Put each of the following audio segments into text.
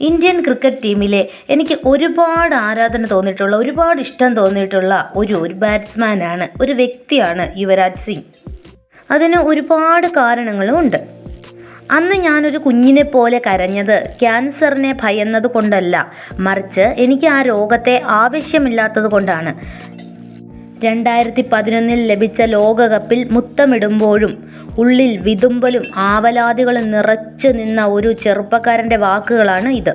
Indian cricket ടീമിലെ എനിക്ക് ഒരുപാട് ആരാധന തോന്നിയിട്ടുള്ള ഒരുപാട് ഇഷ്ടം തോന്നിയിട്ടുള്ള ഒരു ഒരു ബാറ്റ്സ്മാനാണ് ഒരു വ്യക്തിയാണ് യുവരാജ് സിംഗ്. അതിന് ഒരുപാട് കാരണങ്ങളും ഉണ്ട്. അന്ന് ഞാനൊരു കുഞ്ഞിനെ പോലെ കരഞ്ഞത് ക്യാൻസറിനെ ഭയന്നത് കൊണ്ടല്ല മറിച്ച് എനിക്ക് ആ രോഗത്തെ ആവശ്യമില്ലാത്തത് കൊണ്ടാണ്. രണ്ടായിരത്തി പതിനൊന്നിൽ ലഭിച്ച ലോകകപ്പിൽ മുത്തമിടുമ്പോഴും ഉള്ളിൽ വിതുമ്പലും ആവലാതികളും നിറച്ചു നിന്ന ഒരു ചെറുപ്പക്കാരന്റെ വാക്കുകളാണ് ഇത്.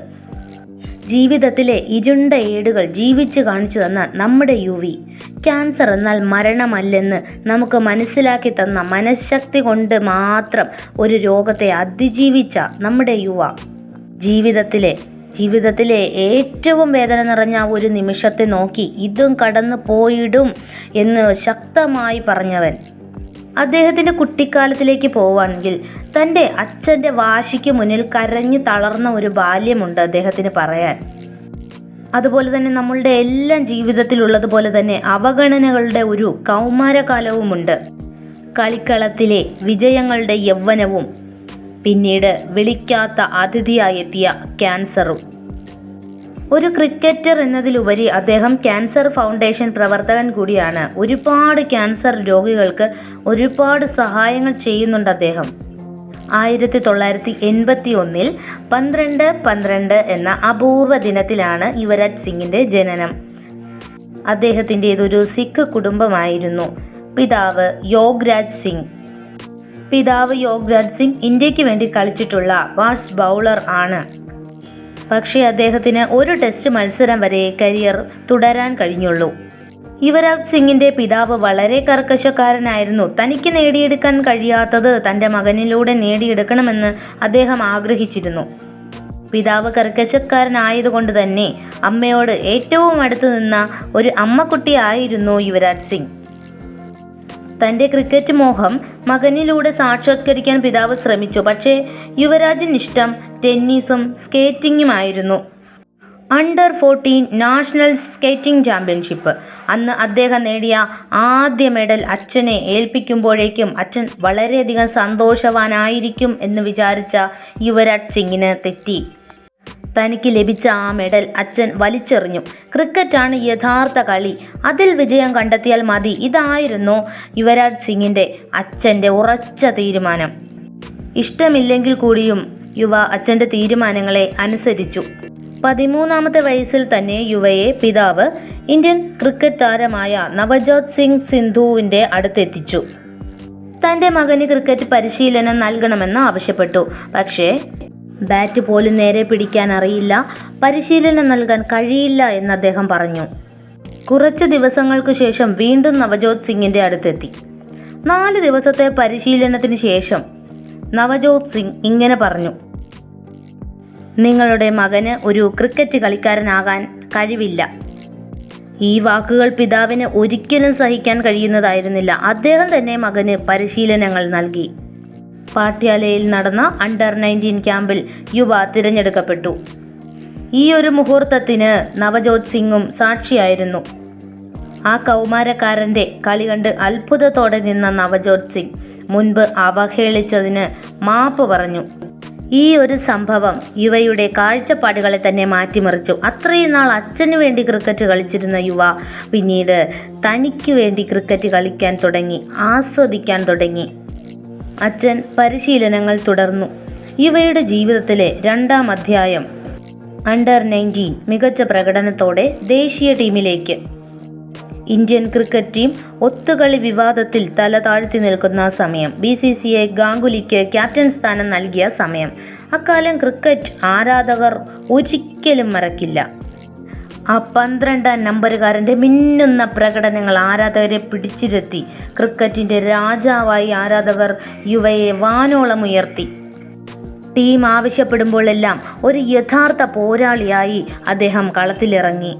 ജീവിതത്തിലെ ഇരുണ്ട ഏടുകൾ ജീവിച്ചു കാണിച്ചു തന്ന നമ്മുടെ യുവി ക്യാൻസർ എന്നാൽ മരണമല്ലെന്ന് നമുക്ക് മനസ്സിലാക്കി തന്ന മനഃശക്തി കൊണ്ട് മാത്രം ഒരു രോഗത്തെ അതിജീവിച്ച നമ്മുടെ യുവ. ജീവിതത്തിലെ ജീവിതത്തിലെ ഏറ്റവും വേദന നിറഞ്ഞ ഒരു നിമിഷത്തെ നോക്കി ഇതും കടന്നു പോയിടും എന്ന് ശക്തമായി പറഞ്ഞവൻ. അദ്ദേഹത്തിന്റെ കുട്ടിക്കാലത്തിലേക്ക് പോവാണെങ്കിൽ തന്റെ അച്ഛന്റെ വാശിക്ക് മുന്നിൽ കരഞ്ഞു തളർന്ന ഒരു ബാല്യമുണ്ട് അദ്ദേഹത്തിന് പറയാൻ. അതുപോലെ തന്നെ നമ്മളുടെ എല്ലാം ജീവിതത്തിലുള്ളതുപോലെ തന്നെ അവഗണനകളുടെ ഒരു കൗമാരകാലവുമുണ്ട്. കളിക്കളത്തിലെ വിജയങ്ങളുടെ യൗവനവും പിന്നീട് വിളിക്കാത്ത അതിഥിയായെത്തിയ ക്യാൻസറും. ഒരു ക്രിക്കറ്റർ എന്നതിലുപരി അദ്ദേഹം ക്യാൻസർ ഫൗണ്ടേഷൻ പ്രവർത്തകൻ കൂടിയാണ്. ഒരുപാട് ക്യാൻസർ രോഗികൾക്ക് ഒരുപാട് സഹായങ്ങൾ ചെയ്യുന്നുണ്ട് അദ്ദേഹം. ആയിരത്തി തൊള്ളായിരത്തി എൺപത്തി ഒന്നിൽ പന്ത്രണ്ട് പന്ത്രണ്ട് എന്ന അപൂർവ ദിനത്തിലാണ് യുവരാജ് സിംഗിന്റെ ജനനം. അദ്ദേഹത്തിന്റേതൊരു സിഖ് കുടുംബമായിരുന്നു. പിതാവ് യോഗ്രാജ് സിംഗ്. പിതാവ് യോഗരാജ് സിംഗ് ഇന്ത്യയ്ക്ക് വേണ്ടി കളിച്ചിട്ടുള്ള ഫാസ്റ്റ് ബൗളർ ആണ്. പക്ഷേ അദ്ദേഹത്തിന് ഒരു ടെസ്റ്റ് മത്സരം വരെ കരിയർ തുടരാൻ കഴിഞ്ഞുള്ളൂ. യുവരാജ് സിംഗിന്റെ പിതാവ് വളരെ കർക്കശക്കാരനായിരുന്നു. തനിക്ക് നേടിയെടുക്കാൻ കഴിയാത്തത് തന്റെ മകനിലൂടെ നേടിയെടുക്കണമെന്ന് അദ്ദേഹം ആഗ്രഹിച്ചിരുന്നു. പിതാവ് കർക്കശക്കാരനായതുകൊണ്ട് തന്നെ അമ്മയോട് ഏറ്റവും അടുത്ത് നിന്ന ഒരു അമ്മക്കുട്ടിയായിരുന്നു യുവരാജ് സിംഗ്. തന്റെ ക്രിക്കറ്റ് മോഹം മകനിലൂടെ സാക്ഷാത്കരിക്കാൻ പിതാവ് ശ്രമിച്ചു. പക്ഷേ യുവരാജൻ ഇഷ്ടം ടെന്നീസും സ്കേറ്റിംഗുമായിരുന്നു. Under fourteen national skating championship അന്ന് അദ്ദേഹം നേടിയ ആദ്യ മെഡൽ അച്ഛനെ ഏൽപ്പിക്കുമ്പോഴേക്കും അച്ഛൻ വളരെയധികം സന്തോഷവാനായിരിക്കും എന്ന് വിചാരിച്ച യുവരാജ് സിംഗിന് തെറ്റി. തനിക്ക് ലഭിച്ച ആ മെഡൽ അച്ഛൻ വലിച്ചെറിഞ്ഞു. ക്രിക്കറ്റാണ് യഥാർത്ഥ കളി. അതിൽ വിജയം കണ്ടെത്തിയാൽ മതി. ഇതായിരുന്നു യുവരാജ് സിംഗിന്റെ അച്ഛന്റെ ഉറച്ച തീരുമാനം. ഇഷ്ടമില്ലെങ്കിൽ കൂടിയും യുവ അച്ഛന്റെ തീരുമാനങ്ങളെ അനുസരിച്ചു. പതിമൂന്നാമത്തെ വയസ്സിൽ തന്നെ യുവയെ പിതാവ് ഇന്ത്യൻ ക്രിക്കറ്റ് താരമായ നവജോത് സിംഗ് സിന്ധുവിന്റെ അടുത്തെത്തിച്ചു. തന്റെ മകന് ക്രിക്കറ്റ് പരിശീലനം നൽകണമെന്ന് ആവശ്യപ്പെട്ടു. പക്ഷേ ബാറ്റ് പോലും നേരെ പിടിക്കാൻ അറിയില്ല. പരിശീലനം നൽകാൻ കഴിയില്ല എന്ന് അദ്ദേഹം പറഞ്ഞു. കുറച്ച് ദിവസങ്ങൾക്ക് ശേഷം വീണ്ടും നവജോത് സിംഗിന്റെ അടുത്തെത്തി. നാല് ദിവസത്തെ പരിശീലനത്തിന് ശേഷം നവജോത് സിംഗ് ഇങ്ങനെ പറഞ്ഞു. നിങ്ങളുടെ മകന് ഒരു ക്രിക്കറ്റ് കളിക്കാരനാകാൻ കഴിവില്ല. ഈ വാക്കുകൾ പിതാവിന് ഒരിക്കലും സഹിക്കാൻ കഴിയുന്നതായിരുന്നില്ല. അദ്ദേഹം തന്നെ മകന് പരിശീലനങ്ങൾ നൽകി. പാട്യാലയിൽ നടന്ന അണ്ടർ നയന്റീൻ ക്യാമ്പിൽ യുവ തിരഞ്ഞെടുക്കപ്പെട്ടു. ഈ ഒരു മുഹൂർത്തത്തിന് നവജോത് സിംഗും സാക്ഷിയായിരുന്നു. ആ കൗമാരക്കാരന്റെ കളി കണ്ട് അത്ഭുതത്തോടെ നിന്ന നവജോത് സിംഗ് മുൻപ് അവഹേളിച്ചതിന് മാപ്പ് പറഞ്ഞു. ഈ ഒരു സംഭവം യുവയുടെ കാഴ്ചപ്പാടുകളെ തന്നെ മാറ്റിമറിച്ചു. അത്രയും നാൾ അച്ഛനു വേണ്ടി ക്രിക്കറ്റ് കളിച്ചിരുന്ന യുവ പിന്നീട് തനിക്ക് വേണ്ടി ക്രിക്കറ്റ് കളിക്കാൻ തുടങ്ങി ആസ്വദിക്കാൻ തുടങ്ങി. അച്ഛൻ പരിശീലനങ്ങൾ തുടർന്നു. ഇവയുടെ ജീവിതത്തിലെ രണ്ടാം അധ്യായം. അണ്ടർ നയന്റീൻ മികച്ച പ്രകടനത്തോടെ ദേശീയ ടീമിലേക്ക്. ഇന്ത്യൻ ക്രിക്കറ്റ് ടീം ഒത്തുകളി വിവാദത്തിൽ തല താഴ്ത്തി നിൽക്കുന്ന സമയം. ബി സി സി ഐ ഗാംഗുലിക്ക് ക്യാപ്റ്റൻ സ്ഥാനം നൽകിയ സമയം. അക്കാലം ക്രിക്കറ്റ് ആരാധകർ ഒരിക്കലും മറക്കില്ല. ആ പന്ത്രണ്ടാം നമ്പറുകാരന്റെ മിന്നുന്ന പ്രകടനങ്ങൾ ആരാധകരെ പിടിച്ചിരുത്തി. ക്രിക്കറ്റിന്റെ രാജാവായി ആരാധകർ യുവയെ വാനോളം ഉയർത്തി. ടീം ആവശ്യപ്പെടുമ്പോഴെല്ലാം ഒരു യഥാർത്ഥ പോരാളിയായി അദ്ദേഹം കളത്തിലിറങ്ങി.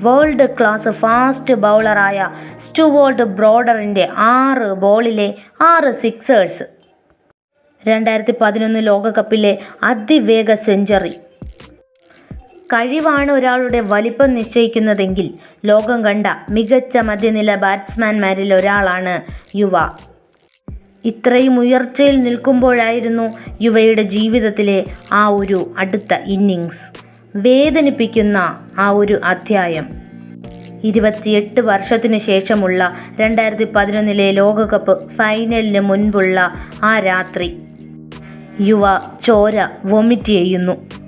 വേൾഡ് ക്ലാസ് ഫാസ്റ്റ് ബൗളറായ സ്റ്റുവോൾഡ് ബ്രോഡറിന്റെ ആറ് ബോളിലെ ആറ് സിക്സേഴ്സ്. രണ്ടായിരത്തി പതിനൊന്ന് ലോകകപ്പിലെ അതിവേഗ സെഞ്ചുറി. കഴിവാണ് ഒരാളുടെ വലിപ്പം നിശ്ചയിക്കുന്നതെങ്കിൽ ലോകം കണ്ട മികച്ച മധ്യനില ബാറ്റ്സ്മാൻമാരിൽ ഒരാളാണ് യുവ. ഇത്രയും ഉയർച്ചയിൽ നിൽക്കുമ്പോഴായിരുന്നു യുവയുടെ ജീവിതത്തിലെ ആ ഒരു അടുത്ത ഇന്നിങ്സ് വേദനിപ്പിക്കുന്ന ആ ഒരു അധ്യായം. ഇരുപത്തിയെട്ട് വർഷത്തിന് ശേഷമുള്ള രണ്ടായിരത്തി പതിനൊന്നിലെ ലോകകപ്പ് ഫൈനലിന് മുൻപുള്ള ആ രാത്രി യുവ ചോര വൊമിറ്റ് ചെയ്യുന്നു.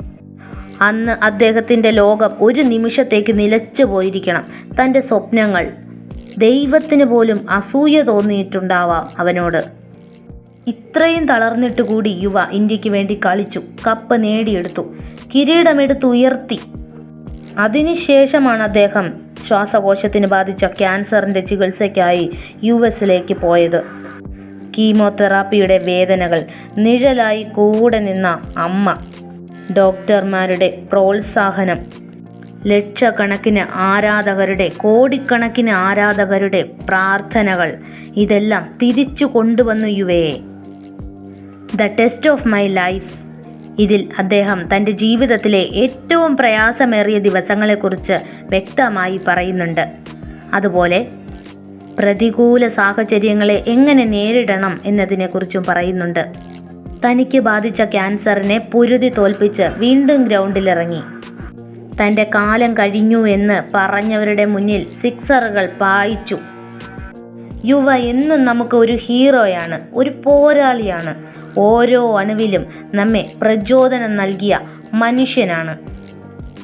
അന്ന് അദ്ദേഹത്തിന്റെ ലോകം ഒരു നിമിഷത്തേക്ക് നിലച്ചു പോയിരിക്കണം. തന്റെ സ്വപ്നങ്ങൾ. ദൈവത്തിന് പോലും അസൂയ തോന്നിയിട്ടുണ്ടാവാം അവനോട്. ഇത്രയും തളർന്നിട്ട് കൂടി യുവ ഇന്ത്യയ്ക്ക് വേണ്ടി കളിച്ചു. കപ്പ് നേടിയെടുത്തു. കിരീടമെടുത്ത് ഉയർത്തി അതിനുശേഷമാണ് അദ്ദേഹം ശ്വാസകോശത്തിന് ബാധിച്ച ക്യാൻസറിന്റെ ചികിത്സയ്ക്കായി യു എസിലേക്ക് പോയത്. കീമോതെറാപ്പിയുടെ വേദനകൾ. നിഴലായി കൂടെ നിന്ന അമ്മ. ഡോക്ടർമാരുടെ പ്രോത്സാഹനം. ലക്ഷക്കണക്കിന് ആരാധകരുടെ കോടിക്കണക്കിന് ആരാധകരുടെ പ്രാർത്ഥനകൾ ഇതെല്ലാം തിരിച്ചു കൊണ്ടുവന്നു യുവയെ. The test of my life. ഇതിൽ അദ്ദേഹം തന്റെ ജീവിതത്തിലെ ഏറ്റവും പ്രയാസമേറിയ ദിവസങ്ങളെക്കുറിച്ച് വ്യക്തമായി പറയുന്നുണ്ട്. അതുപോലെ പ്രതികൂല സാഹചര്യങ്ങളെ എങ്ങനെ നേരിടണം എന്നതിനെക്കുറിച്ചും പറയുന്നുണ്ട്. തനിക്ക് ബാധിച്ച ക്യാൻസറിനെ പൊരുതി തോൽപ്പിച്ച് വീണ്ടും ഗ്രൗണ്ടിലിറങ്ങി. തന്റെ കാലം കഴിഞ്ഞു എന്ന് പറഞ്ഞവരുടെ മുന്നിൽ സിക്സറുകൾ പായിച്ചു. യുവ എന്നും നമുക്ക് ഒരു ഹീറോയാണ് ഒരു പോരാളിയാണ്. ഓരോ അണുവിലും നമ്മെ പ്രചോദനം നൽകിയ മനുഷ്യനാണ്.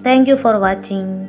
Thank you for watching.